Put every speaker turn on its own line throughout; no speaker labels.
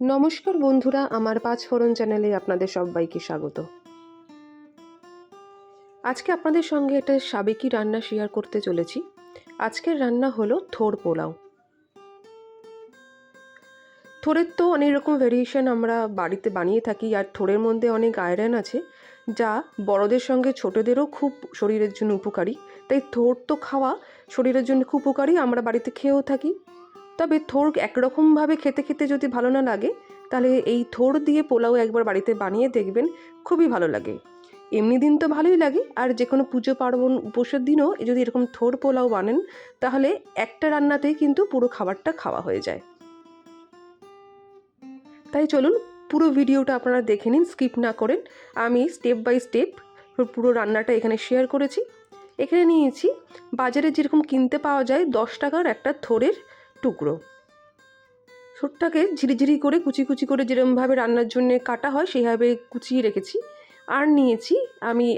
নমস্কার বন্ধুরা, আমার পাঁচ ফোরন চ্যানেলে আপনাদের সবাইকে স্বাগত। আজকে আপনাদের সঙ্গে একটা সাবেকি রান্না শেয়ার করতে চলেছি। আজকের রান্না হলো থোর পোলাও। থোরের তো অনেক রকম ভেরিয়েশন আমরা বাড়িতে বানিয়ে থাকি, আর থোরের মধ্যে অনেক আয়রন আছে, যা বড়দের সঙ্গে ছোটদেরও খুব শরীরের জন্য উপকারী। তাই থোর তো খাওয়া শরীরের জন্য খুব উপকারী, আমরা বাড়িতে খেয়েও থাকি। তবে থোর একরকমভাবে খেতে খেতে যদি ভালো না লাগে, তাহলে এই থোর দিয়ে পোলাও একবার বাড়িতে বানিয়ে দেখবেন, খুবই ভালো লাগে। এমনি দিন তো ভালোই লাগে, আর যে কোনো পুজো পার্বণ উপোসের দিনও যদি এরকম থোর পোলাও বানেন, তাহলে একটা রান্নাতেই কিন্তু পুরো খাবারটা খাওয়া হয়ে যায়। তাই চলুন, পুরো ভিডিওটা আপনারা দেখে নিন, স্কিপ না করেন। আমি স্টেপ বাই স্টেপ পুরো রান্নাটা এখানে শেয়ার করেছি। এখানে নিয়েছি, বাজারে যেরকম কিনতে পাওয়া যায় দশ টাকার একটা থোরের টুকরো। ছোটটাকে ঝিরিঝিরি করে কুচি কুচি করে যেরকমভাবে রান্নার জন্য কাটা হয়, সেইভাবে কুচিয়ে রেখেছি। আর নিয়েছি আমি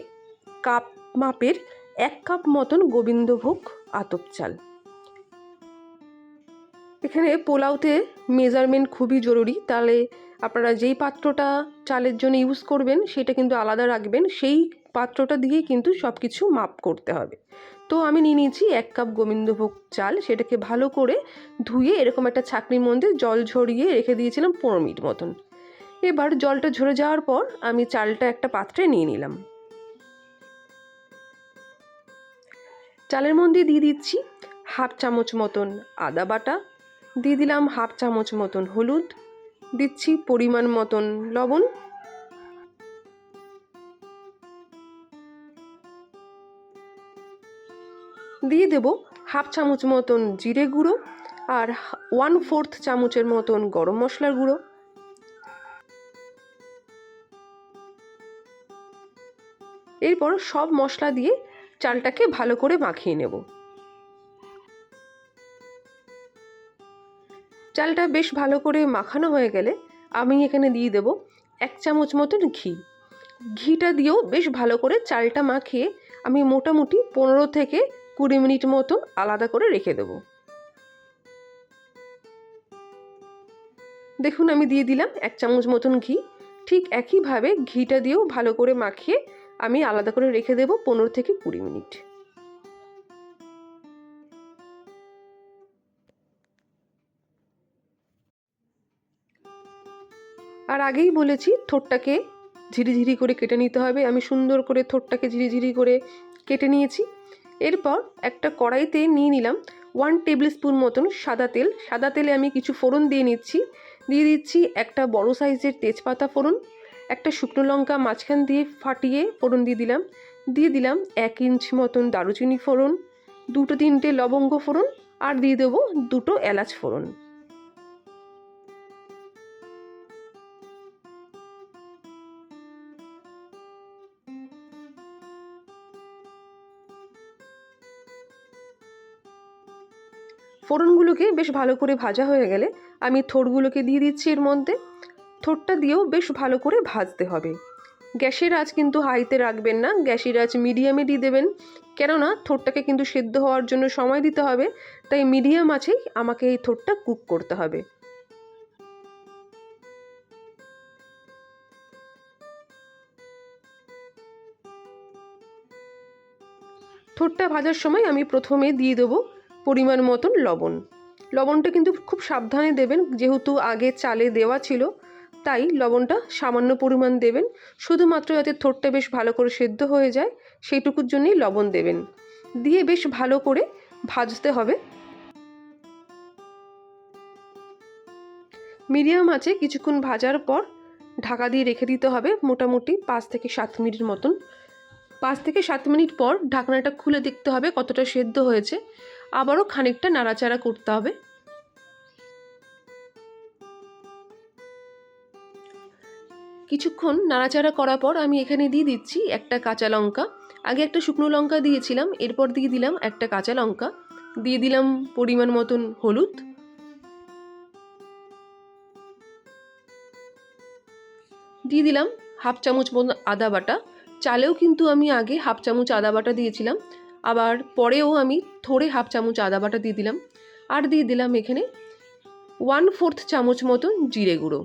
কাপ মাপের এক কাপ মতন গোবিন্দভোগ আতপ চাল। এখানে পোলাওতে মেজারমেন্ট খুবই জরুরি। তাহলে আপনারা যেই পাত্রটা চালের জন্য ইউজ করবেন, সেটা কিন্তু আলাদা রাখবেন। সেই পাত্রটা দিয়েই কিন্তু সব কিছু মাপ করতে হবে। তো আমি নিয়ে নিয়েছি এক কাপ গোবিন্দভোগ চাল। সেটাকে ভালো করে ধুয়ে এরকম একটা ছাকনির মধ্যে জল ঝরিয়ে রেখে দিয়েছিলাম পনেরো মিনিট মতন। এবার জলটা ঝরে যাওয়ার পর আমি চালটা একটা পাত্রে নিয়ে নিলাম। চালের মধ্যে দিয়ে দিচ্ছি হাফ চামচ মতন আদা বাটা, দিয়ে দিলাম হাফ চামচ মতন হলুদ, দিচ্ছি পরিমাণ মতন লবণ দিয়ে দেব হাফ চামচ মতন জিরে গুঁড়ো আর ওয়ান ফোর্থ চামচের মতন গরম মশলার গুঁড়ো। এরপর সব মশলা দিয়ে চালটাকে ভালো করে মাখিয়ে নেব। চালটা বেশ ভালো করে মাখানো হয়ে গেলে আমি এখানে দিয়ে দেব এক চামচ মতন ঘি। ঘিটা দিয়েও বেশ ভালো করে চালটা মাখিয়ে আমি মোটামুটি পনেরো থেকে কুড়ি মিনিট মতন আলাদা করে রেখে দেব। দেখুন, আমি দিয়ে দিলাম এক চামচ মতন ঘি। ঠিক একইভাবে ঘিটা দিয়েও ভালো করে মাখিয়ে আমি আলাদা করে রেখে দেব পনেরো থেকে কুড়ি মিনিট। আর আগেই বলেছি থোরটাকে ঝিরিঝিরি করে কেটে নিতে হবে। আমি সুন্দর করে থোরটাকে ঝিরিঝিরি করে কেটে নিয়েছি। এরপর একটা কড়াইতে নিয়ে নিলাম ওয়ান টেবিল স্পুন মতন সাদা তেল। সাদা তেলে আমি কিছু ফোড়ন দিয়ে নিচ্ছি। দিয়ে দিচ্ছি একটা বড় সাইজের তেজপাতা ফোড়ন, একটা শুকনো লঙ্কা মাঝখান দিয়ে ফাটিয়ে ফোড়ন দিয়ে দিলাম। দিয়ে দিলাম এক ইঞ্চ মতন দারুচিনি ফোড়ন, দুটো তিনটে লবঙ্গ ফোড়ন, আর দিয়ে দেবো দুটো এলাচ ফোড়ন। ফোড়নগুলোকে বেশ ভালো করে ভাজা হয়ে গেলে আমি থোড়গুলোকে দিয়ে দিচ্ছি এর মধ্যে। থোড়টা দিয়েও বেশ ভালো করে ভাজতে হবে। গ্যাসের আঁচ কিন্তু হাইতে রাখবেন না, গ্যাসের আঁচ মিডিয়ামে দিয়ে দেবেন। কেননা থোড়টাকে কিন্তু সেদ্ধ হওয়ার জন্য সময় দিতে হবে, তাই মিডিয়াম আছেই আমাকে এই থোড়টা কুক করতে হবে। থোড়টা ভাজার সময় আমি প্রথমে দিয়ে দেবো পরিমাণ মতন লবণ। লবণটা কিন্তু খুব সাবধানে দেবেন, যেহেতু আগে চালে দেওয়া ছিল, তাই লবণটা সামান্য পরিমাণ দেবেন। শুধুমাত্র যাতে থোরটা বেশ ভালো করে সেদ্ধ হয়ে যায়, সেইটুকুর জন্যই লবণ দেবেন। দিয়ে বেশ ভালো করে ভাজতে হবে। মিডিয়াম আছে, কিছুক্ষণ ভাজার পর ঢাকা দিয়ে রেখে দিতে হবে মোটামুটি পাঁচ থেকে সাত মিনিট মতন। পাঁচ থেকে সাত মিনিট পর ঢাকনাটা খুলে দেখতে হবে কতটা সেদ্ধ হয়েছে। আবারও খানিকটা নাড়াচাড়া করতে হবে। কিছুক্ষণ নাড়াচাড়া করার পর আমি এখানে দিয়ে দিচ্ছি একটা কাঁচা লঙ্কা। আগে একটা শুকনো লঙ্কা দিয়েছিলাম, এরপর দিয়ে দিলাম একটা কাঁচা লঙ্কা। দিয়ে দিলাম পরিমাণ মতন হলুদ। দিয়ে দিলাম হাফ চামচ মতন আদা বাটা। চালেও কিন্তু আমি আগে হাফ চামচ আদা বাটা দিয়েছিলাম। আবার পরেও আমি থোড়ে হাফ চামচ আদা বাটা দিয়ে দিলাম। আর দিয়ে দিলাম এখানে ওয়ান ফোর্থ চামচ মতন জিরে গুঁড়ো।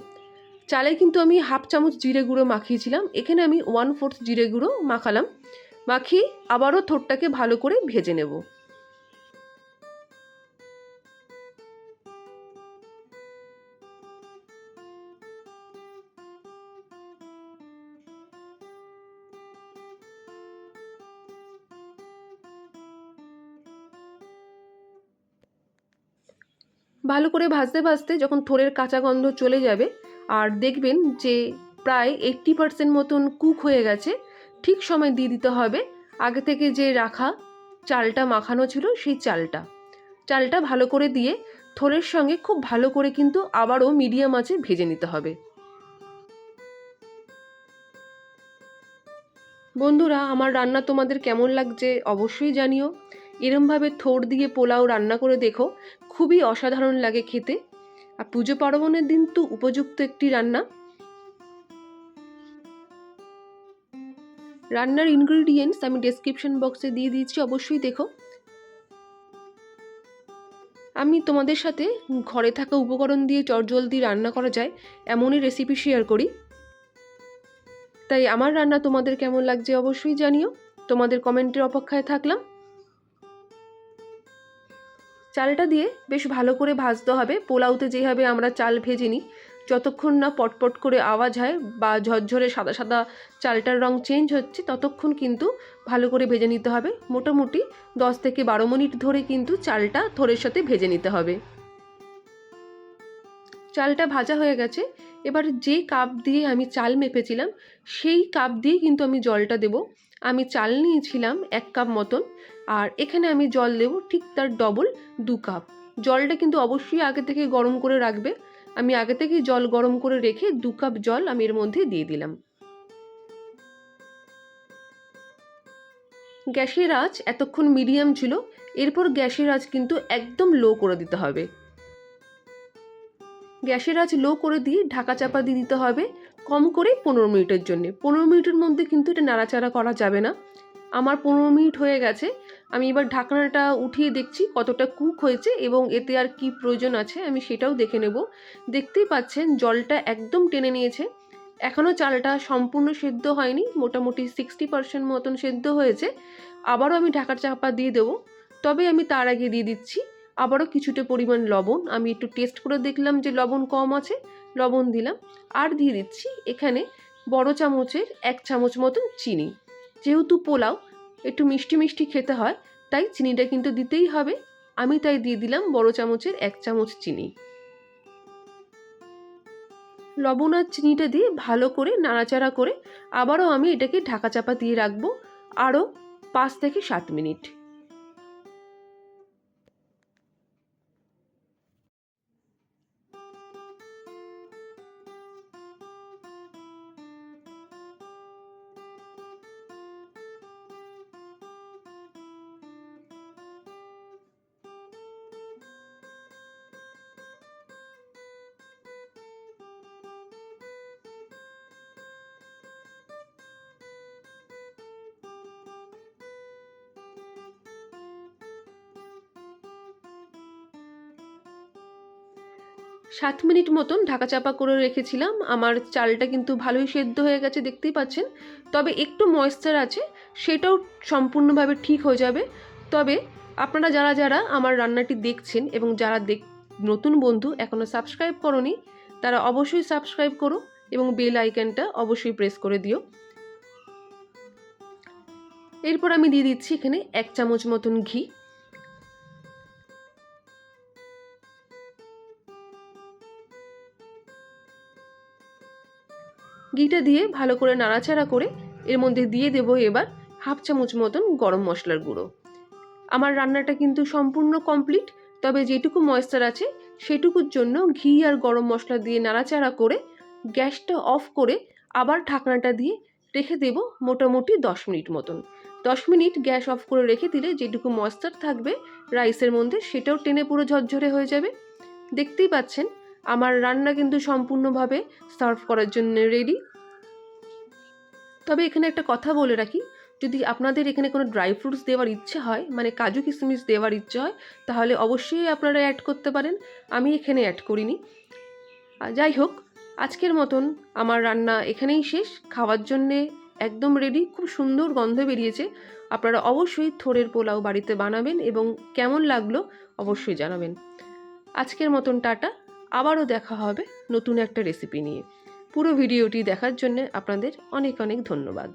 চালে কিন্তু আমি হাফ চামচ জিরে গুঁড়ো মাখিয়েছিলাম। এখানে আমি ওয়ান ফোর্থ জিরে গুঁড়ো মাখালাম। মাখিয়ে আবারও থোরটাকে ভালো করে ভেজে নেব। ভালো করে ভাজতে ভাজতে যখন থোড়ের কাঁচা গন্ধ চলে যাবে আর দেখবেন যে প্রায় এইট্টি পার্সেন্ট মতন কুক হয়ে গেছে, ঠিক সময় দিয়ে দিতে হবে। আগে থেকে যে রাখা চালটা মাখানো ছিল সেই চালটা। চালটা ভালো করে দিয়ে থোড়ের সঙ্গে খুব ভালো করে কিন্তু আবারও মিডিয়াম আঁচে ভেজে নিতে হবে। বন্ধুরা, আমার রান্না তোমাদের কেমন লাগছে অবশ্যই জানিও। এরমভাবে থোর দিয়ে পোলাও রান্না করে দেখো, খুবই অসাধারণ লাগে খেতে। আর পুজো পার্বণের দিন তো উপযুক্ত একটি রান্না। রান্নার ইনগ্রিডিয়েন্টস আমি ডেসক্রিপশন বক্সে দিয়ে দিয়েছি, অবশ্যই দেখো। আমি তোমাদের সাথে ঘরে থাকা উপকরণ দিয়ে চটজলদি রান্না করা যায়, এমনই রেসিপি শেয়ার করি। তাই আমার রান্না তোমাদের কেমন লাগছে অবশ্যই জানিও। তোমাদের কমেন্টের অপেক্ষায় থাকলাম। চালটা দিয়ে বেশ ভালো করে ভাজতে হবে। পোলাওতে যেভাবে আমরা চাল ভেজে নিই, যতক্ষণ না পটপট করে আওয়াজ হয় বা ঝরঝরে সাদা সাদা চালটার রং চেঞ্জ হচ্ছে, ততক্ষণ কিন্তু ভালো করে ভেজে নিতে হবে। মোটামুটি দশ থেকে বারো মিনিট ধরে কিন্তু চালটা থোড়ের সাথে ভেজে নিতে হবে। চালটা ভাজা হয়ে গেছে। এবার যে কাপ দিয়ে আমি চাল মেপেছিলাম, সেই কাপ দিয়ে কিন্তু আমি জলটা দেব। আমি চাল নিয়েছিলাম এক কাপ মতন, আর এখানে আমি জল দেবো ঠিক তার ডবল দু কাপ। জলটা কিন্তু অবশ্যই আগে থেকে গরম করে রাখবে। আমি আগে থেকেই জল গরম করে রেখে দু কাপ জল আমি এর মধ্যে দিয়ে দিলাম। গ্যাসের আঁচ এতক্ষণ মিডিয়াম ছিল, এরপর গ্যাসের আঁচ কিন্তু একদম লো করে দিতে হবে। গ্যাসের আঁচ লো করে দিয়ে ঢাকা চাপা দিয়ে দিতে হবে। কম করে পনেরো মিনিটের জন্য। পনেরো মিনিটের মধ্যে কিন্তু এটা নাড়াচাড়া করা যাবে না। আমার পনেরো মিনিট হয়ে গেছে। আমি এবার ঢাকনাটা উঠিয়ে দেখছি কতটা কুক হয়েছে এবং এতে আর কি প্রয়োজন আছে আমি সেটাও দেখে নেব। দেখতেই পাচ্ছেন জলটা একদম টেনে নিয়েছে। এখনও চালটা সম্পূর্ণ সেদ্ধ হয়নি, মোটামুটি সিক্সটি পার্সেন্ট মতন সেদ্ধ হয়েছে। আবারও আমি ঢাকার চাপা দিয়ে দেবো। তবে আমি তার আগে দিয়ে দিচ্ছি। আবারও কিছুটা পরিমাণ লবণ। আমি একটু টেস্ট করে দেখলাম যে লবণ কম আছে। লবণ দিলাম আর দিয়ে দিচ্ছি এখানে বড় চামচের এক চামচ মতন চিনি। যেহেতু পোলাও, একটু মিষ্টি মিষ্টি খেতে হয়, তাই চিনিটা কিন্তু দিতেই হবে। আমি তাই দিয়ে দিলাম বড় চামচের এক চামচ চিনি। লবণ আর চিনিটা দিয়ে ভালো করে নাড়াচাড়া করে আবারও আমি এটাকে ঢাকা চাপা দিয়ে রাখব আরও পাঁচ থেকে সাত মিনিট। সাত মিনিট মতন ঢাকা চাপা করে রেখেছিলাম। আমার চালটা কিন্তু ভালোই সেদ্ধ হয়ে গেছে, দেখতেই পাচ্ছেন। তবে একটু ময়েশ্চার আছে, সেটাও সম্পূর্ণভাবে ঠিক হয়ে যাবে। তবে আপনারা যারা যারা আমার রান্নাটি দেখছেন এবং যারা দেখ, নতুন বন্ধু এখনও সাবস্ক্রাইব করনি, তারা অবশ্যই সাবস্ক্রাইব করো এবং বেল আইকনটা অবশ্যই প্রেস করে দিও। এরপর আমি দিয়ে দিচ্ছি এখানে এক চামচ মতন ঘি। ঘিটা দিয়ে ভালো করে নাড়াচাড়া করে এর মধ্যে দিয়ে দেব এবার হাফ চামচ মতন গরম মশলার গুঁড়ো। আমার রান্নাটা কিন্তু সম্পূর্ণ কমপ্লিট, তবে যেটুকু ময়েশ্চার আছে সেটুকুর জন্য ঘি আর গরম মশলা দিয়ে নাড়াচাড়া করে গ্যাসটা অফ করে আবার ঢাকনাটা দিয়ে রেখে দেব মোটামুটি দশ মিনিট মতন। দশ মিনিট গ্যাস অফ করে রেখে দিলে যেটুকু ময়েশ্চার থাকবে রাইসের মধ্যে সেটাও টেনে পুরো ঝরঝরে হয়ে যাবে। দেখতেই পাচ্ছেন আমার রান্না কিন্তু সম্পূর্ণভাবে সার্ভ করার জন্য রেডি তবে এখানে একটা কথা বলে রাখি, যদি আপনাদের এখানে কোনো ড্রাই ফ্রুটস দেওয়ার ইচ্ছে হয় মানে কাজু কিশমিশ দেওয়ার ইচ্ছে হয়, তাহলে অবশ্যই আপনারা অ্যাড করতে পারেন। আমি এখানে অ্যাড করিনি। যাই হোক, আজকের মতন আমার রান্না এখানেই শেষ। খাওয়ার জন্যে একদম রেডি খুব সুন্দর গন্ধ বেরিয়েছে। আপনারা অবশ্যই থোড়ের পোলাও বাড়িতে বানাবেন এবং কেমন লাগল অবশ্যই জানাবেন। আজকের মতন টাটা। আবারও দেখা হবে নতুন একটা রেসিপি নিয়ে। পুরো ভিডিওটি দেখার জন্য আপনাদের অনেক অনেক ধন্যবাদ।